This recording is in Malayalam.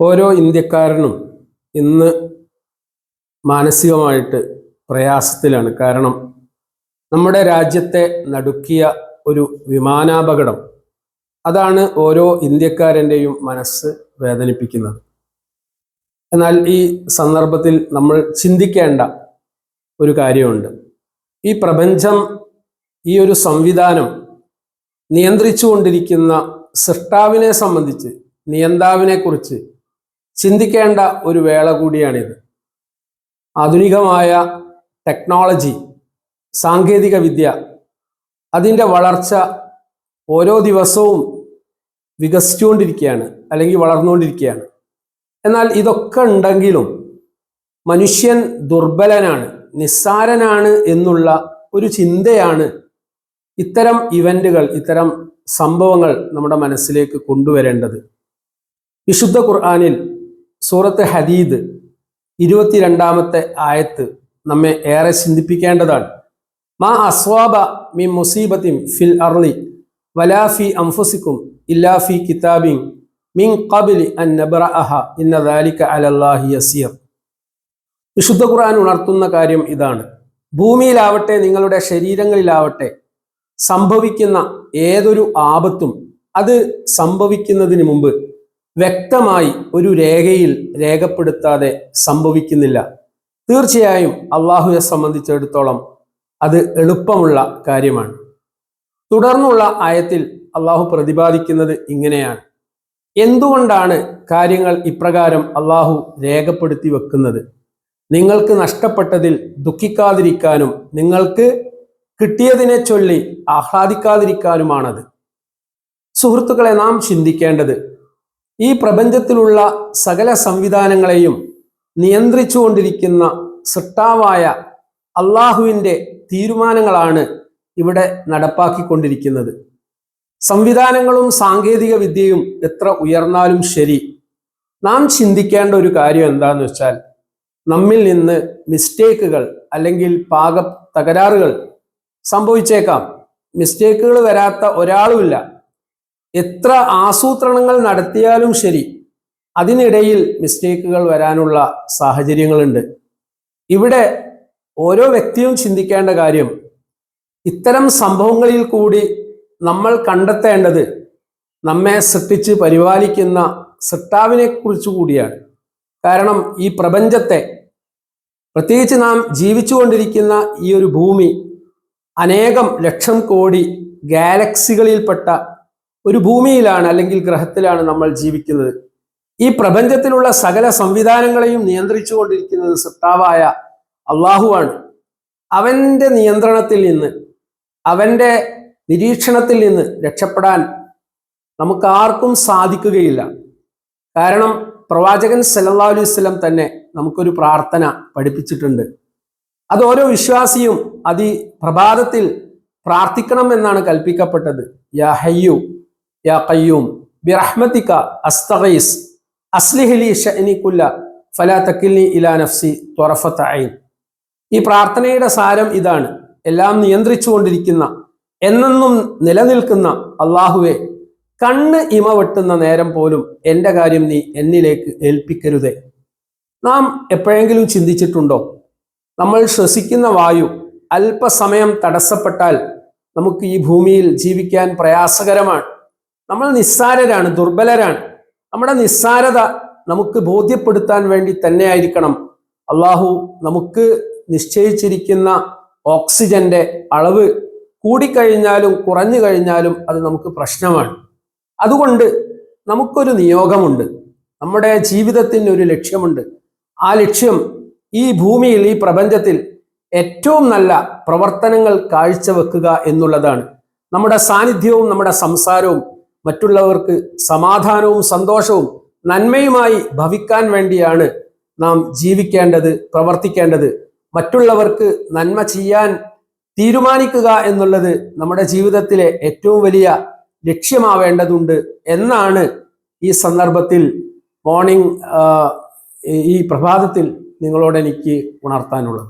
ഓരോ ഇന്ത്യക്കാരനും ഇന്ന് മാനസികമായിട്ട് പ്രയാസത്തിലാണ്. കാരണം നമ്മുടെ രാജ്യത്തെ നടുക്കിയ ഒരു വിമാനാപകടം അതാണ് ഓരോ ഇന്ത്യക്കാരന്റെയും മനസ്സ് വേദനിപ്പിക്കുന്നത്. എന്നാൽ ഈ സന്ദർഭത്തിൽ നമ്മൾ ചിന്തിക്കേണ്ട ഒരു കാര്യമുണ്ട്. ഈ പ്രപഞ്ചം ഈ ഒരു സംവിധാനം നിയന്ത്രിച്ചുകൊണ്ടിരിക്കുന്ന സൃഷ്ടാവിനെ സംബന്ധിച്ച് നിയന്താവിനെ കുറിച്ച് ചിന്തിക്കേണ്ട ഒരു വേള കൂടിയാണിത്. ആധുനികമായ ടെക്നോളജി സാങ്കേതിക വിദ്യ അതിന്റെ വളർച്ച ഓരോ ദിവസവും വികസിച്ചുകൊണ്ടിരിക്കുകയാണ് അല്ലെങ്കിൽ വളർന്നുകൊണ്ടിരിക്കുകയാണ്. എന്നാൽ ഇതൊക്കെ ഉണ്ടെങ്കിലും മനുഷ്യൻ ദുർബലനാണ് നിസ്സാരനാണ് എന്നുള്ള ഒരു ചിന്തയാണ് ഇത്തരം ഇവന്റുകൾ ഇത്തരം സംഭവങ്ങൾ നമ്മുടെ മനസ്സിലേക്ക് കൊണ്ടുവരേണ്ടത്. വിശുദ്ധ ഖുർആാനിൽ സൂറത്ത് ഹദീദ് ഇരുപത്തിരണ്ടാമത്തെ ആയത്ത് നമ്മെ ഏറെ ചിന്തിപ്പിക്കേണ്ടതാണ്. മാ അസ്വാബ മി മുസീബത്തിം ഫിൽ അർലി വലാഫി അംഫുസിക്കും ഇല്ലാഫി കിതാബിൻ മിൻ കബിലി അൻ നബ്ര അഹ ഇന്ന ദാലിക അലല്ലാഹി യസീർ. വിശുദ്ധ ഖുർആൻ ഉണർത്തുന്ന കാര്യം ഇതാണ്. ഭൂമിയിലാവട്ടെ നിങ്ങളുടെ ശരീരങ്ങളിലാവട്ടെ സംഭവിക്കുന്ന ഏതൊരു ആപത്തും അത് സംഭവിക്കുന്നതിന് മുമ്പ് വ്യക്തമായി ഒരു രേഖയിൽ രേഖപ്പെടുത്താതെ സംഭവിക്കുന്നില്ല. തീർച്ചയായും അള്ളാഹുവിനെ സംബന്ധിച്ചിടത്തോളം അത് എളുപ്പമുള്ള കാര്യമാണ്. തുടർന്നുള്ള ആയത്തിൽ അള്ളാഹു പ്രതിപാദിക്കുന്നത് ഇങ്ങനെയാണ്. എന്തുകൊണ്ടാണ് കാര്യങ്ങൾ ഇപ്രകാരം അള്ളാഹു രേഖപ്പെടുത്തി വെക്കുന്നത്? നിങ്ങൾക്ക് നഷ്ടപ്പെട്ടതിൽ ദുഃഖിക്കാതിരിക്കാനും നിങ്ങൾക്ക് കിട്ടിയതിനെ ചൊല്ലി ആഹ്ലാദിക്കാതിരിക്കാനുമാണത്. സുഹൃത്തുക്കളെ നാം ചിന്തിക്കേണ്ടത് ഈ പ്രപഞ്ചത്തിലുള്ള സകല സംവിധാനങ്ങളെയും നിയന്ത്രിച്ചുകൊണ്ടിരിക്കുന്ന സൃഷ്ടാവായ അള്ളാഹുവിന്റെ തീരുമാനങ്ങളാണ് ഇവിടെ നടപ്പാക്കിക്കൊണ്ടിരിക്കുന്നത്. സംവിധാനങ്ങളും സാങ്കേതിക വിദ്യയും എത്ര ഉയർന്നാലും ശരി. നാം ചിന്തിക്കേണ്ട ഒരു കാര്യം എന്താന്ന് വെച്ചാൽ നമ്മിൽ നിന്ന് മിസ്റ്റേക്കുകൾ അല്ലെങ്കിൽ പാക തകരാറുകൾ സംഭവിച്ചേക്കാം. മിസ്റ്റേക്കുകൾ വരാത്ത ഒരാളുമില്ല. എത്ര ആസൂത്രണങ്ങൾ നടത്തിയാലും ശരി അതിനിടയിൽ മിസ്റ്റേക്കുകൾ വരാനുള്ള സാഹചര്യങ്ങളുണ്ട്. ഇവിടെ ഓരോ വ്യക്തിയും ചിന്തിക്കേണ്ട കാര്യം ഇത്തരം സംഭവങ്ങളിൽ കൂടി നമ്മൾ കണ്ടെത്തേണ്ടത് നമ്മെ സൃഷ്ടിച്ച് പരിപാലിക്കുന്ന സൃഷ്ടാവിനെ കുറിച്ച് കൂടിയാണ്. കാരണം ഈ പ്രപഞ്ചത്തെ പ്രത്യേകിച്ച് നാം ജീവിച്ചുകൊണ്ടിരിക്കുന്ന ഈ ഒരു ഭൂമി അനേകം ലക്ഷം കോടി ഗാലക്സികളിൽപ്പെട്ട ഒരു ഭൂമിയിലാണ് അല്ലെങ്കിൽ ഗ്രഹത്തിലാണ് നമ്മൾ ജീവിക്കുന്നത്. ഈ പ്രപഞ്ചത്തിലുള്ള സകല സംവിധാനങ്ങളെയും നിയന്ത്രിച്ചു നിയന്ത്രിച്ചുകൊണ്ടിരിക്കുന്നത് സത്താവായ അള്ളാഹുവാണ് അവന്റെ നിയന്ത്രണത്തിൽ നിന്ന് അവന്റെ നിരീക്ഷണത്തിൽ നിന്ന് രക്ഷപ്പെടാൻ നമുക്ക് ആർക്കും സാധിക്കുകയില്ല. കാരണം പ്രവാചകൻ സല്ലല്ലാഹു അലൈഹി വസല്ലം തന്നെ നമുക്കൊരു പ്രാർത്ഥന പഠിപ്പിച്ചിട്ടുണ്ട്. അത് ഓരോ വിശ്വാസിയും അതി പ്രഭാതത്തിൽ പ്രാർത്ഥിക്കണം എന്നാണ് കൽപ്പിക്കപ്പെട്ടത്. യാ ഹയ്യു യാ കയ്യൂം اصلح لي അസ്ലിഹലി ഷഅനികുല്ല ഫലാ تكلني ഇലാ നഫ്സി ത്വറഫത്ത ഐൻ ഈ പ്രാർത്ഥനയുടെ സാരം ഇതാണ്. എല്ലാം നിയന്ത്രിച്ചുകൊണ്ടിരിക്കുന്ന എന്നെന്നും നിലനിൽക്കുന്ന അള്ളാഹുവെ കണ്ണ് ഇമ വെട്ടുന്ന നേരം പോലും എന്റെ കാര്യം നീ എന്നിലേക്ക് ഏൽപ്പിക്കരുതേ. നാം എപ്പോഴെങ്കിലും ചിന്തിച്ചിട്ടുണ്ടോ? നമ്മൾ ശ്വസിക്കുന്ന വായു അല്പസമയം തടസ്സപ്പെട്ടാൽ നമുക്ക് ഈ ഭൂമിയിൽ ജീവിക്കാൻ പ്രയാസകരമാണ്. നമ്മൾ നിസ്സാരരാണ് ദുർബലരാണ്. നമ്മുടെ നിസ്സാരത നമുക്ക് ബോധ്യപ്പെടുത്താൻ വേണ്ടി തന്നെയായിരിക്കണം. അള്ളാഹു നമുക്ക് നിശ്ചയിച്ചിരിക്കുന്ന ഓക്സിജന്റെ അളവ് കൂടിക്കഴിഞ്ഞാലും കുറഞ്ഞു കഴിഞ്ഞാലും അത് നമുക്ക് പ്രശ്നമാണ്. അതുകൊണ്ട് നമുക്കൊരു നിയോഗമുണ്ട്. നമ്മുടെ ജീവിതത്തിന് ഒരു ലക്ഷ്യമുണ്ട്. ആ ലക്ഷ്യം ഈ ഭൂമിയിൽ ഈ പ്രപഞ്ചത്തിൽ ഏറ്റവും നല്ല പ്രവർത്തനങ്ങൾ കാഴ്ചവെക്കുക എന്നുള്ളതാണ്. നമ്മുടെ സാന്നിധ്യവും നമ്മുടെ സംസാരവും മറ്റുള്ളവർക്ക് സമാധാനവും സന്തോഷവും നന്മയുമായി ഭവിക്കാൻ വേണ്ടിയാണ് നാം ജീവിക്കേണ്ടത് പ്രവർത്തിക്കേണ്ടത്. മറ്റുള്ളവർക്ക് നന്മ ചെയ്യാൻ തീരുമാനിക്കുക എന്നുള്ളത് നമ്മുടെ ജീവിതത്തിലെ ഏറ്റവും വലിയ ലക്ഷ്യമാവേണ്ടതുണ്ട് എന്നാണ് ഈ സന്ദർഭത്തിൽ മോർണിംഗ് ഈ പ്രഭാതത്തിൽ നിങ്ങളോട് എനിക്ക് ഉണർത്താനുള്ളത്.